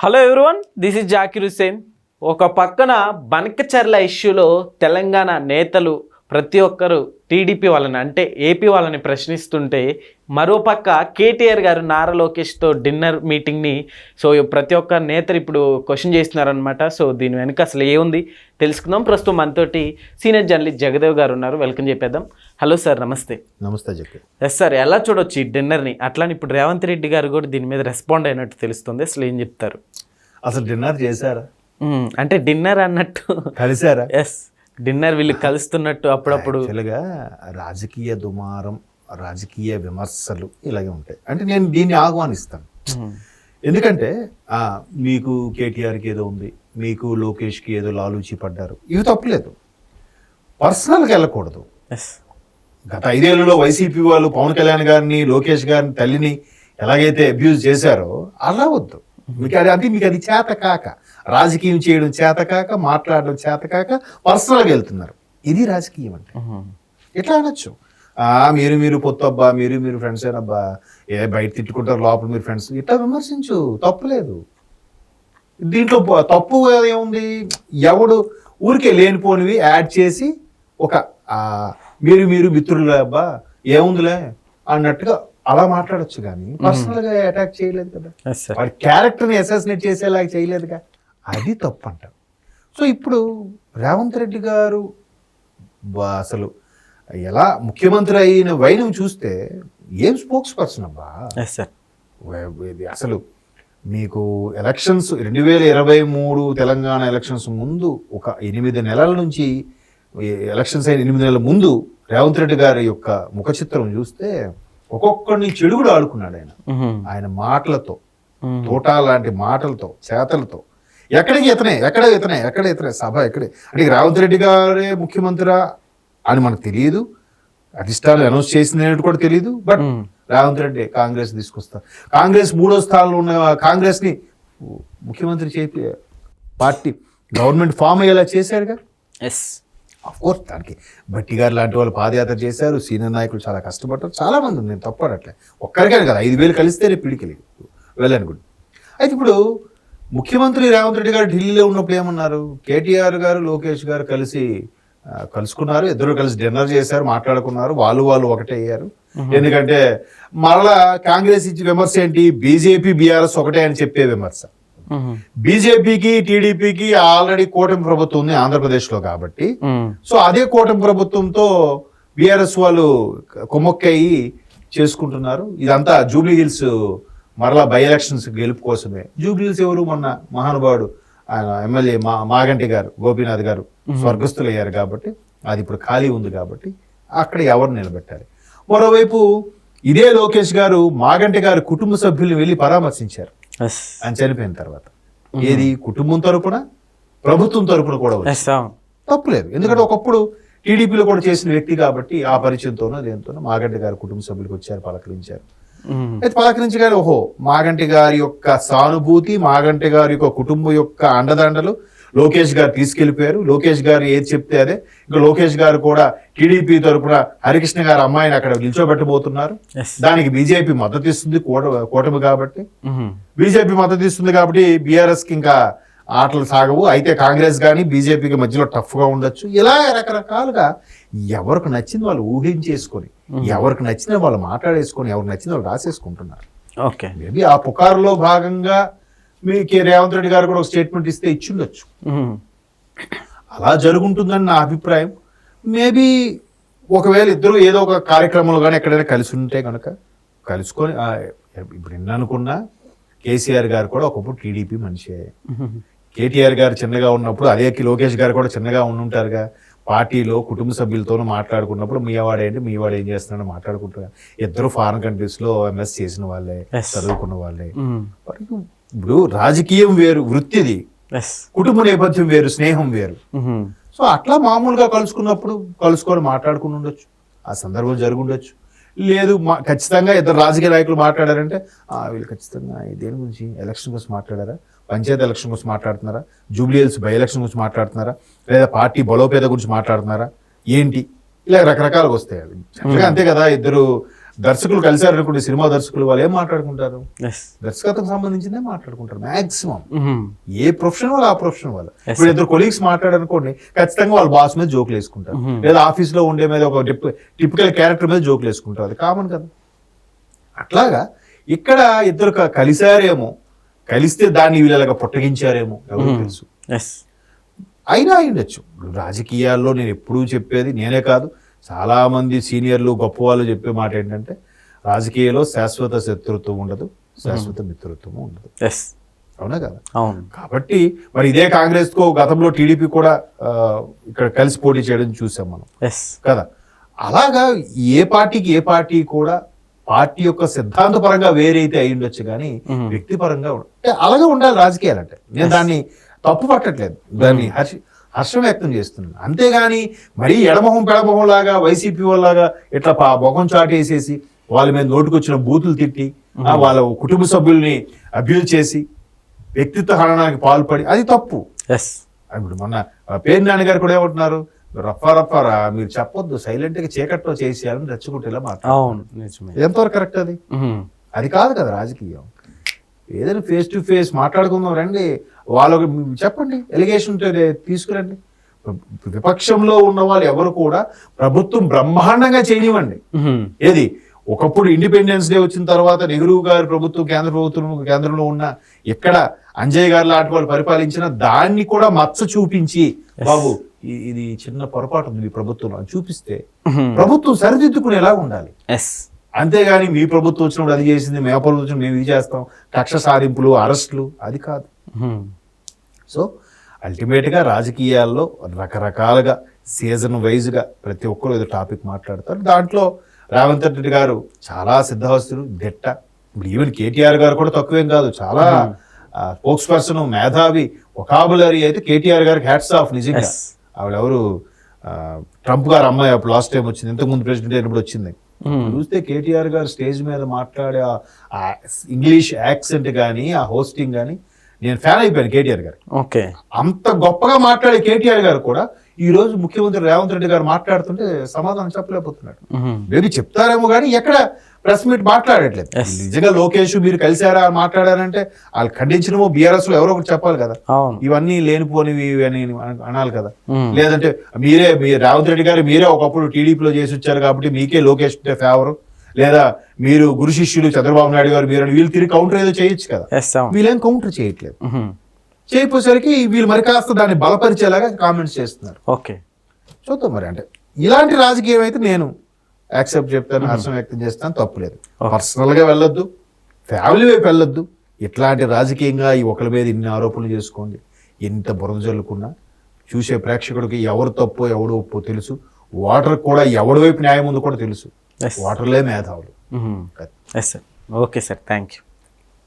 Hello everyone this is Zakir Hussain ఒక పక్కన బనకచర్ల ఇష్యూలో తెలంగాణ నేతలు ప్రతి ఒక్కరు టీడీపీ వాళ్ళని అంటే ఏపీ వాళ్ళని ప్రశ్నిస్తుంటే మరోపక్క కేటీఆర్ గారు నారా లోకేష్తో డిన్నర్ మీటింగ్ని సో ప్రతి ఒక్క నేతలు ఇప్పుడు క్వశ్చన్ చేస్తున్నారనమాట సో దీని వెనుక అసలు ఏముంది? తెలుసుకుందాం. ప్రస్తుతం మనతోటి సీనియర్ జర్నలిస్ట్ జగదేవ్ గారు ఉన్నారు. వెల్కమ్ చెప్పేద్దాం. హలో సార్ నమస్తే. నమస్తే జక్కి ఎస్ సార్ ఎలా చూడొచ్చు ఈ డిన్నర్ని? అట్లానే ఇప్పుడు రేవంత్ రెడ్డి గారు కూడా దీని మీద రెస్పాండ్ అయినట్టు తెలుస్తుంది. అసలు ఏం చెప్తారు? అసలు డిన్నర్ చేశారా. అంటే డిన్నర్ అన్నట్టు కలిశారా? ఎస్. డిన్నర్ వీళ్ళు కలుస్తున్నట్టు అప్పుడప్పుడు. యాక్చువల్గా రాజకీయ దుమారం రాజకీయ విమర్శలు ఇలాగే ఉంటాయి. అంటే నేను దీన్ని ఆహ్వానిస్తాను. ఎందుకంటే మీకు కేటీఆర్కి ఏదో ఉంది మీకు లోకేష్కి ఏదో లాలూచి పడ్డారు. ఇవి తప్పలేదు. పర్సనల్గా వెళ్ళకూడదు. గత ఐదేళ్ళలో వైసీపీ వాళ్ళు పవన్ కళ్యాణ్ గారిని లోకేష్ గారిని తల్లిని ఎలాగైతే అబ్యూజ్ చేశారో అలా వద్దు. మీకు అది అంటే మీకు అది చేత కాక. రాజకీయం చేయడం చేత కాక మాట్లాడడం చేత కాక పర్సనల్గా వెళ్తున్నారు. ఇది రాజకీయం అంటే. ఎట్లా అనొచ్చు? ఆ, మీరు మీరు పొత్తు అబ్బా మీరు మీరు ఫ్రెండ్స్ ఏనబ్బా ఏ బయట తిట్టుకుంటారు లోపల మీరు ఫ్రెండ్స్ ఇట్లా విమర్శించు తప్పులేదు దీంట్లో తప్పు ఏముంది? ఎవడు ఊరికే లేనిపోనివి యాడ్ చేసి ఒక ఆ, మీరు మీరు మిత్రులు అబ్బా ఏముందిలే అన్నట్టుగా అలా మాట్లాడొచ్చు కానీ పర్సనల్గా అటాక్ చేయలేదు కదా. వాడి క్యారెక్టర్ని అసాసినేట్ చేసేలాగా చేయలేదుగా. అది తప్పు అంటారు సో ఇప్పుడు రేవంత్ రెడ్డి గారు అసలు ఎలా ముఖ్యమంత్రి అయిన వైనం చూస్తే ఏం స్పోక్స్ పర్సన్ అబ్బా అసలు మీకు ఎలక్షన్స్ రెండు వేల ఇరవై మూడు తెలంగాణ ఎలక్షన్స్ ముందు ఒక ఎనిమిది నెలల నుంచి ఎలక్షన్స్ అయిన ఎనిమిది నెలల ముందు రేవంత్ రెడ్డి గారి యొక్క ముఖ చిత్రం చూస్తే ఒక్కొక్కడిని చెడుగుడు ఆడుకున్నాడు ఆయన. ఆయన మాటలతో. తోటా లాంటి మాటలతో చేతలతో ఎక్కడికి ఇతనే ఎక్కడ ఇతనే ఎక్కడ ఇతనే సభ ఎక్కడే? అంటే రేవంత్ రెడ్డి గారే ముఖ్యమంత్రి అని మనకు తెలియదు. అధిష్టానం అనౌన్స్ చేసింది కూడా తెలియదు. బట్. రేవంత్ రెడ్డి కాంగ్రెస్ తీసుకొస్తా కాంగ్రెస్ మూడో స్థానంలో ఉన్న కాంగ్రెస్ని ముఖ్యమంత్రి చేపి పార్టీ గవర్నమెంట్ ఫామ్ అయ్యేలా చేశారుగా? ఎస్. అఫ్ కోర్స్ దానికి. బట్టి గారు లాంటి వాళ్ళు పాదయాత్ర చేశారు. సీనియర్ నాయకులు చాలా కష్టపడ్డారు. చాలా మంది ఉన్నారు, నేను తప్పడట్లే ఒక్కరికైనా కదా. ఐదు వేలు కలిస్తేనే పిడికిలి. వెళ్ళాను కూడా. అయితే ఇప్పుడు ముఖ్యమంత్రి రేవంత్ రెడ్డి గారు ఢిల్లీలో ఉన్నప్పుడు ఏమన్నారు? కేటీఆర్ గారు లోకేష్ గారు కలిసి కలుసుకున్నారు ఇద్దరు కలిసి డిన్నర్ చేశారు మాట్లాడుకున్నారు వాళ్ళు వాళ్ళు ఒకటే అయ్యారు. ఎందుకంటే మరలా కాంగ్రెస్ ఇచ్చి విమర్శ ఏంటి? బీజేపీ బీఆర్ఎస్ ఒకటే అని చెప్పే విమర్శ. బీజేపీకి టీడీపీకి ఆల్రెడీ కూటమి ప్రభుత్వం ఉంది ఆంధ్రప్రదేశ్లో కాబట్టి. మ్మ్. సో అదే కూటమి ప్రభుత్వంతో బీఆర్ఎస్ వాళ్ళు కుమ్మక్కయ్యి చేసుకుంటున్నారు. ఇదంతా జూబ్లీ హిల్స్ మరలా బై ఎలక్షన్స్ గెలుపు కోసమే. జూబ్లీ హిల్స్ ఎవరు? మొన్న మహానుభావుడు ఆయన ఎమ్మెల్యే మా మాగంటి గారు గోపీనాథ్ గారు స్వర్గస్థులు అయ్యారు కాబట్టి అది ఇప్పుడు ఖాళీ ఉంది కాబట్టి అక్కడ ఎవరు నిలబెట్టాలి మరోవైపు ఇదే లోకేష్ గారు మాగంటి గారు కుటుంబ సభ్యుల్ని వెళ్ళి పరామర్శించారు. ఆయన చనిపోయిన తర్వాత. ఏది? కుటుంబం తరపున? ప్రభుత్వం తరపున కూడా తప్పులేదు. ఎందుకంటే ఒకప్పుడు టీడీపీలో కూడా చేసిన వ్యక్తి కాబట్టి ఆ పరిచయంతోనో దేంతోనో మాగంటి గారి కుటుంబ సభ్యులకు వచ్చారు పలకరించారు. అయితే పలకరించగానే ఓహో మాగంటి గారి యొక్క సానుభూతి మాగంటి గారి యొక్క కుటుంబం యొక్క అండదండలు లోకేష్ గారు తీసుకెళ్ళిపోయారు లోకేష్ గారు ఏది చెప్తే అదే. ఇంకా లోకేష్ గారు కూడా టీడీపీ తరపున హరికృష్ణ గారి అమ్మాయిని అక్కడ నిల్చోబెట్టబోతున్నారు. దానికి బీజేపీ మద్దతు ఇస్తుంది కూట- కూటమి కాబట్టి. బీజేపీ మద్దతు ఇస్తుంది కాబట్టి బీఆర్ఎస్కి ఇంకా ఆటలు సాగవు. అయితే కాంగ్రెస్ కానీ బీజేపీకి మధ్యలో టఫ్గా ఉండొచ్చు. ఇలా రకరకాలుగా ఎవరికి నచ్చింది వాళ్ళు ఊహించేసుకొని ఎవరికి నచ్చిన వాళ్ళు మాట్లాడేసుకొని ఎవరికి నచ్చింది వాళ్ళు రాసేసుకుంటున్నారు. ఓకే. మేబీ ఆ పుకారులో భాగంగా మీ కె రేవంత్ రెడ్డి గారు కూడా ఒక స్టేట్మెంట్ ఇస్తే ఇచ్చిండొచ్చు. అలా జరుగుంటుందని నా అభిప్రాయం. మేబీ ఒకవేళ ఇద్దరు ఏదో ఒక కార్యక్రమంలో కానీ ఎక్కడైనా కలిసి ఉంటే కనుక కలుసుకొని ఇప్పుడు ఎన్ని అనుకున్నా కేసీఆర్ గారు కూడా ఒకప్పుడు టీడీపీ మనిషే. కేటీఆర్ గారు చిన్నగా ఉన్నప్పుడు అదే లోకేష్ గారు కూడా చిన్నగా ఉండుంటారుగా. పార్టీలో కుటుంబ సభ్యులతోనూ మాట్లాడుకున్నప్పుడు మీ వాడు ఏంటి మీ వాడు ఏం చేస్తున్నాడు మాట్లాడుకుంటారు ఇద్దరు ఫారెన్ కంట్రీస్లో ఎంఎస్ చేసిన వాళ్ళే. చదువుకున్న వాళ్ళే. ఇప్పుడు రాజకీయం వేరు వృత్తిది. కుటుంబ నేపథ్యం వేరు స్నేహం వేరు. సో అట్లా మామూలుగా కలుసుకున్నప్పుడు కలుసుకొని మాట్లాడుకుని ఉండొచ్చు. ఆ సందర్భం జరిగి ఉండొచ్చు. లేదు మా ఖచ్చితంగా ఇద్దరు రాజకీయ నాయకులు మాట్లాడారంటే "ఆ, వీళ్ళు ఖచ్చితంగా దేని గురించి ఎలక్షన్ గురించి మాట్లాడారా? పంచాయతీ ఎలక్షన్ గురించి మాట్లాడుతున్నారా? జూబ్లీహిల్స్ బై ఎలక్షన్ గురించి మాట్లాడుతున్నారా? లేదా పార్టీ బలోపేత గురించి మాట్లాడుతున్నారా? ఏంటి? ఇలా రకరకాలుగా వస్తాయి అవి. జనరల్గా అంతే కదా ఇద్దరు దర్శకులు కలిశారు అనుకోండి సినిమా దర్శకులు వాళ్ళు ఏం మాట్లాడుకుంటారు? దర్శకత్వం సంబంధించిందే మాట్లాడుకుంటారు మాక్సిమం. ఏ ప్రొఫెషన్ వాళ్ళు ఆ ప్రొఫెషన్ వాళ్ళు. ఇప్పుడు ఇద్దరు కొలీగ్స్ మాట్లాడనుకోండి ఖచ్చితంగా వాళ్ళ బాస్ మీద జోకులు వేసుకుంటారు. లేదా ఆఫీస్లో ఉండే మీద ఒక టిపికల్ క్యారెక్టర్ మీద జోకులు వేసుకుంటారు. అది కామన్ కదా. అట్లాగా ఇక్కడ ఇద్దరు కలిశారేమో కలిస్తే దాన్ని వీళ్ళగా పొట్టగించారేమో ఎవరు తెలుసు. ఎస్ అయినా ఇప్పుడు రాజకీయాల్లో నేను ఎప్పుడూ చెప్పేది నేనే కాదు. చాలా మంది సీనియర్లు గొప్ప వాళ్ళు చెప్పే మాట ఏంటంటే రాజకీయాల్లో శాశ్వత శత్రుత్వం ఉండదు శాశ్వత మిత్రత్వం ఉండదు. అవునా కదా? అవును. కాబట్టి మరి ఇదే కాంగ్రెస్కు గతంలో టీడీపీ కూడా ఇక్కడ కలిసి పోటీ చేయడం చూసాం మనం. కదా? అలాగా ఏ పార్టీకి ఏ పార్టీ కూడా పార్టీ యొక్క సిద్ధాంత పరంగా వేరైతే అయి ఉండొచ్చు కానీ వ్యక్తిపరంగా ఉండ- అంటే అలాగే ఉండాలి రాజకీయాలు అంటే. నేను దాన్ని తప్పు పట్టట్లేదు. దాన్ని హర్ష హర్షం వ్యక్తం చేస్తున్నాను. అంతేగాని మరీ ఎడమొహం పెడమొహం లాగా వైసీపీ వాళ్ళలాగా ఇట్లా పా మొహం చాటేసేసి వాళ్ళ మీద నోటుకొచ్చిన బూతులు తిట్టి ఆ, వాళ్ళ కుటుంబ సభ్యుల్ని అబ్యూజ్ చేసి వ్యక్తిత్వ హరణానికి పాల్పడి అది తప్పు. ఎస్ ఇప్పుడు మొన్న పేరు నాన్న గారు కూడా ఏమంటున్నారు? రఫా రఫారా మీరు చెప్పొద్దు సైలెంట్గా చీకట్లో చేసేయాలని రెచ్చుకుంటేలా అవును నిజమే. ఎంతవరకు కరెక్ట్ అది? మ్మ్. అది కాదు కదా రాజకీయం. ఏదైనా ఫేస్ టు ఫేస్ మాట్లాడుకుందాం రండి. వాళ్ళకి చెప్పండి ఎలిగేషన్ తీసుకురండి. విపక్షంలో ఉన్న వాళ్ళు ఎవరు కూడా ప్రభుత్వం బ్రహ్మాండంగా చేయనివ్వండి. ఏది? ఒకప్పుడు ఇండిపెండెన్స్ డే వచ్చిన తర్వాత నెహ్రూ గారి ప్రభుత్వం కేంద్ర ప్రభుత్వం కేంద్రంలో ఉన్న ఎక్కడ అంజయ్ గారు లాంటి వాళ్ళు పరిపాలించిన దాన్ని కూడా మచ్చ చూపించి బాబు ఇది చిన్న పొరపాటు ఉంది అని చూపిస్తే. ప్రభుత్వం సరిదిద్దుకునేలా ఉండాలి. ఎస్ అంతేగాని మీ ప్రభుత్వం వచ్చినప్పుడు అది చేసింది మీ ప్రభుత్వం వచ్చినప్పుడు మేము ఇది చేస్తాం. కక్ష సాధింపులు అరెస్టులు అది కాదు. సో అల్టిమేట్గా రాజకీయాల్లో రకరకాలుగా సీజన్ వైజ్గా ప్రతి ఒక్కరు ఏదో టాపిక్ మాట్లాడతారు. దాంట్లో రేవంత్ రెడ్డి గారు చాలా సిద్ధహస్తులు దిట్ట. ఇప్పుడు ఈవెన్ కేటీఆర్ గారు కూడా తక్కువేం కాదు. చాలా స్పోక్స్ పర్సన్ మేధావి ఒకాబులరీ అయితే కేటీఆర్ గారికి హ్యాట్స్ ఆఫ్ నిజంగా. ఆవిడెవరు? ట్రంప్ గారు అమ్మాయి అప్పుడు లాస్ట్ టైం వచ్చింది. ఇంతకుముందు ప్రెసిడెంట్ అయినప్పుడు వచ్చింది. చూస్తే కేటీఆర్ గారు స్టేజ్ మీద మాట్లాడే ఆ- ఇంగ్లీష్ యాక్సెంట్ కానీ ఆ హోస్టింగ్ కానీ నేను ఫ్యాన్ అయిపోయాను కేటీఆర్ గారు ఓకే. అంత గొప్పగా మాట్లాడే కేటీఆర్ గారు కూడా ఈ రోజు ముఖ్యమంత్రి రేవంత్ రెడ్డి గారు మాట్లాడుతుంటే సమాధానం చెప్పలేకపోతున్నాడు మ్మ్. మేబీ చెప్తారేమో కానీ ఎక్కడ ప్రెస్ మీట్ మాట్లాడట్లేదు. నిజంగా లోకేష్ మీరు కలిసారా అని మాట్లాడారంటే వాళ్ళు ఖండించడమో బీఆర్ఎస్లో ఎవరో ఒకటి చెప్పాలి కదా. ఇవన్నీ లేనిపోనివి అని అన- అనాలి కదా. మ్మ్. లేదంటే మీరే మీ రేవంత్ రెడ్డి గారు మీరే ఒకప్పుడు టీడీపీలో చేసి వచ్చారు కాబట్టి మీకే లోకేష్ అంటే ఫేవర్ లేదా మీరు గురు శిష్యులు చంద్రబాబు నాయుడు గారు మీరు వీళ్ళు తిరిగి కౌంటర్ ఏదో చేయొచ్చు కదా. వీళ్ళేం కౌంటర్ చేయట్లేదు. మ్మ్. చేయపోసరికి వీళ్ళు మరి కాస్త దాన్ని బలపరిచేలాగా కామెంట్స్ చేస్తున్నారు. ఓకే చూద్దాం మరి అంటే ఇలాంటి రాజకీయం అయితే నేను యాక్సెప్ట్ చెప్తాను హర్షం వ్యక్తం చేస్తాను తప్పులేదు. పర్సనల్గా వెళ్ళొద్దు ఫ్యామిలీ వైపు వెళ్ళొద్దు. ఇట్లాంటి రాజకీయంగా ఈ ఒకరి మీద ఇన్ని ఆరోపణలు చేసుకోండి. ఎంత బురద జల్లుకున్నా చూసే ప్రేక్షకుడికి ఎవరు తప్పో ఎవడు ఒప్పో తెలుసు. వాటర్ కూడా ఎవడి వైపు న్యాయం ఉందో కూడా తెలుసు. వాటర్లే మేధావులు. Yes sir okay sir thank you